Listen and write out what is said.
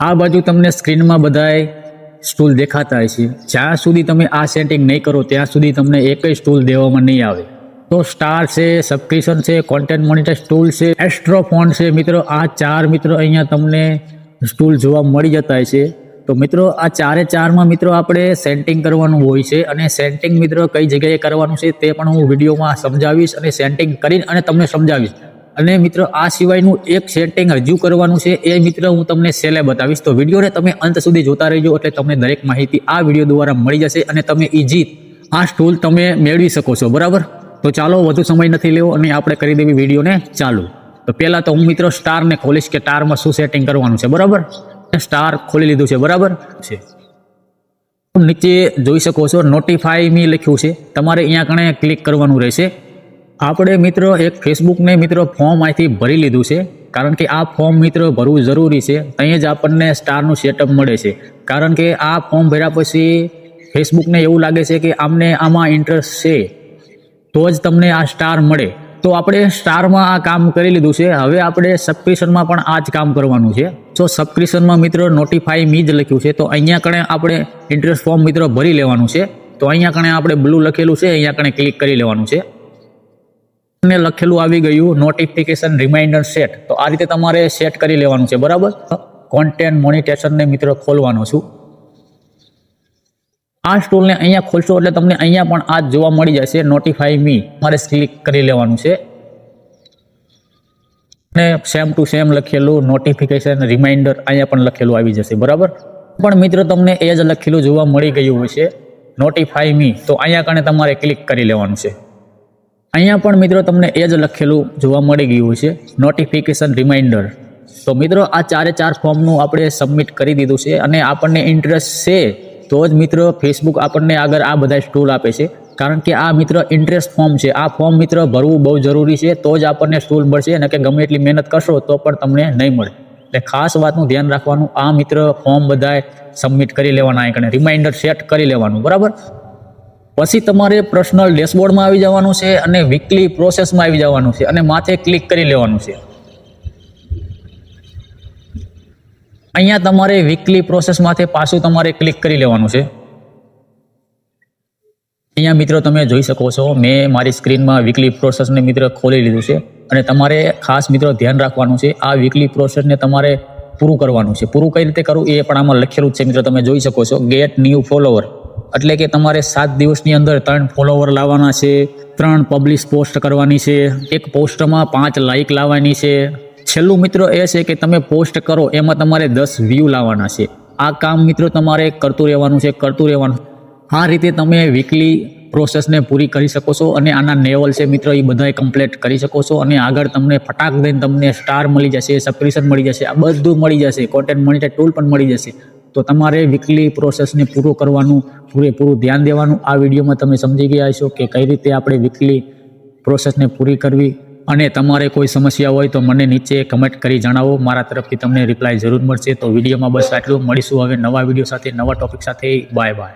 આ બાજુ તમને સ્ક્રીનમાં બધાય સ્ટૂલ દેખાતા હોય છે. જ્યાં સુધી તમે આ સેટિંગ નહીં કરો, ત્યાં સુધી તમને એકય સ્ટૂલ દેવામાં નહીં આવે. તો સ્ટાર છે સબસ્ક્રિપ્શન છે કોન્ટેન્ટ મોનિટર સ્ટૂલ છે એસ્ટ્રોફોન છે. મિત્રો, આ ચાર મિત્રો અહીંયા તમને સ્ટૂલ જોવા મળી જતા છે. તો મિત્રો, આ ચારે ચારમાં મિત્રો આપણે સેન્ટિંગ કરવાનું હોય છે અને સેન્ટિંગ મિત્રો કઈ જગ્યાએ કરવાનું છે તે પણ હું વિડીયોમાં સમજાવીશ અને સેન્ટિંગ કરીને અને તમને સમજાવીશ. અને મિત્રો, આ સિવાયનું એક સેટિંગ હજુ કરવાનું છે. એ મિત્રો, હું તમને સેલે બતાવીશ. તો વિડીયોને તમે અંત સુધી જોતા રહેજો, એટલે તમને દરેક માહિતી આ વીડિયો દ્વારા મળી જશે અને તમે ઇઝી આ સ્ટૂલ તમે મેળવી શકો છો. બરાબર? તો ચાલો, વધુ સમય નથી લેવો અને આપણે કરી દેવી વિડીયોને ચાલુ. તો પહેલાં તો હું મિત્રો સ્ટારને ખોલીશ કે સ્ટારમાં શું સેટિંગ કરવાનું છે. બરાબર? સ્ટાર ખોલી લીધું છે. બરાબર? છે. નીચે જોઈ શકો છો નોટિફાઈ મી લખ્યું છે. તમારે અહીંયા કણે ક્લિક કરવાનું રહેશે. આપણે મિત્રો એક ફેસબુકને મિત્રો ફોર્મ અહીંથી ભરી લીધું છે. કારણ કે આ ફોર્મ મિત્રો ભરવું જરૂરી છે. અહીં જ આપણને સ્ટારનું સેટઅપ મળે છે. કારણ કે આ ફોર્મ ભર્યા પછી ફેસબુકને એવું લાગે છે કે આમને આમાં ઇન્ટરેસ્ટ છે. તો જ તમને આ સ્ટાર મળે. તો આપણે સ્ટારમાં આ કામ કરી લીધું છે. હવે આપણે સબસ્ક્રિપ્શનમાં પણ આ જ કામ કરવાનું છે. તો સબસ્ક્રિપ્શનમાં મિત્રો નોટિફાઈ મી જ લખ્યું છે. તો અહીંયા કણે આપણે ઇન્ટરેસ્ટ ફોર્મ મિત્રો ભરી લેવાનું છે. તો અહીંયા કણે આપણે બ્લુ લખેલું છે. અહીંયા કણે ક્લિક કરી લેવાનું છે. ને લખેલું આવી ગયું નોટિફિકેશન રિમાઇન્ડર સેટ તો આ રીતે તમારે સેટ કરી લેવાનું છે, બરાબર? કોન્ટેન્ટ મોનિટેશનને મિત્રો ખોલવાનો છું. આ સ્ટોલને અહીંયા ખોલશો એટલે તમને અહીંયા પણ આ જોવા મળી જશે નોટિફાઈ મી મારે ક્લિક કરી લેવાનું છે. ને સેમ ટુ સેમ લખેલું નોટિફિકેશન રિમાઇન્ડર અહીંયા પણ લખેલું આવી જશે, બરાબર? પણ મિત્રો તમને એ જ લખેલું જોવા મળી ગયું હશે નોટિફાઈ મી તો અહીંયા કણે તમારે ક્લિક કરી લેવાનું છે. અહીંયા પણ મિત્રો તમને એ જ લખેલું જોવા મળી ગયું છે નોટિફિકેશન રિમાઇન્ડર તો મિત્રો આ ચારે ચાર ફોર્મનું આપણે સબમિટ કરી દીધું છે અને આપણને ઇન્ટરેસ્ટ છે, તો જ મિત્રો ફેસબુક આપણને આગળ આ બધા સ્ટૂલ આપે છે. કારણ કે આ મિત્ર ઇન્ટરેસ્ટ ફોર્મ છે, આ ફોર્મ મિત્ર ભરવું બહુ જરૂરી છે, તો જ આપણને સ્ટૂલ મળશે, અને કે ગમે એટલી મહેનત કરશો તો પણ તમને નહીં મળે. એટલે ખાસ વાતનું ધ્યાન રાખવાનું, આ મિત્ર ફોર્મ બધાએ સબમિટ કરી લેવાના કણે રિમાઇન્ડર સેટ કરી લેવાનું, બરાબર? પછી તમારે પર્સનલ ડેશબોર્ડમાં આવી જવાનું છે અને વીકલી પ્રોસેસમાં આવી જવાનું છે અને માથે ક્લિક કરી લેવાનું છે. અહીંયા તમારે વીકલી પ્રોસેસમાંથી પાછું તમારે ક્લિક કરી લેવાનું છે. અહીંયા મિત્રો તમે જોઈ શકો છો, મેં મારી સ્ક્રીનમાં વીકલી પ્રોસેસને મિત્ર ખોલી લીધું છે અને તમારે ખાસ મિત્રો ધ્યાન રાખવાનું છે, આ વીકલી પ્રોસેસને તમારે પૂરું કરવાનું છે. પૂરું કઈ રીતે કરવું એ પણ આમાં લખેલું છે મિત્રો, તમે જોઈ શકો છો. ગેટ ન્યૂ ફોલોવર એટલે કે તમારે સાત દિવસની અંદર ત્રણ ફોલોવર લાવવાના છે, ત્રણ પબ્લિશ પોસ્ટ કરવાની છે, એક પોસ્ટમાં પાંચ લાઇક લાવવાની છે. છેલ્લું મિત્રો એ છે કે તમે પોસ્ટ કરો એમાં તમારે દસ વ્યૂ લાવવાના છે. આ કામ મિત્રો તમારે કરતું રહેવાનું છે, કરતું રહેવાનું. આ રીતે તમે વીકલી પ્રોસેસને પૂરી કરી શકો છો અને આના લેવલ છે મિત્રો એ બધાય કમ્પ્લીટ કરી શકો છો અને આગળ તમને ફટાક દઈને તમને સ્ટાર મળી જશે સબસ્ક્રિપ્શન મળી જશે, આ બધું મળી જશે કોન્ટેન્ટ મોનિટર ટૂલ પણ મળી જશે. તો તમારે વીકલી પ્રોસેસને પૂરું કરવાનું, પૂરેપૂરું ધ્યાન દેવાનું. આ વિડીયોમાં તમે સમજી ગયા છો કે કઈ રીતે આપણે વીકલી પ્રોસેસને પૂરી કરવી. અને તમારે કોઈ સમસ્યા હોય તો મને નીચે કમેન્ટ કરી જણાવો. મારા તરફથી તમને રિપ્લાય જરૂર મળશે. તો વિડીયોમાં બસ આટલું મળીશું હવે નવા વીડિયો સાથે, નવા ટોપિક સાથે. Bye bye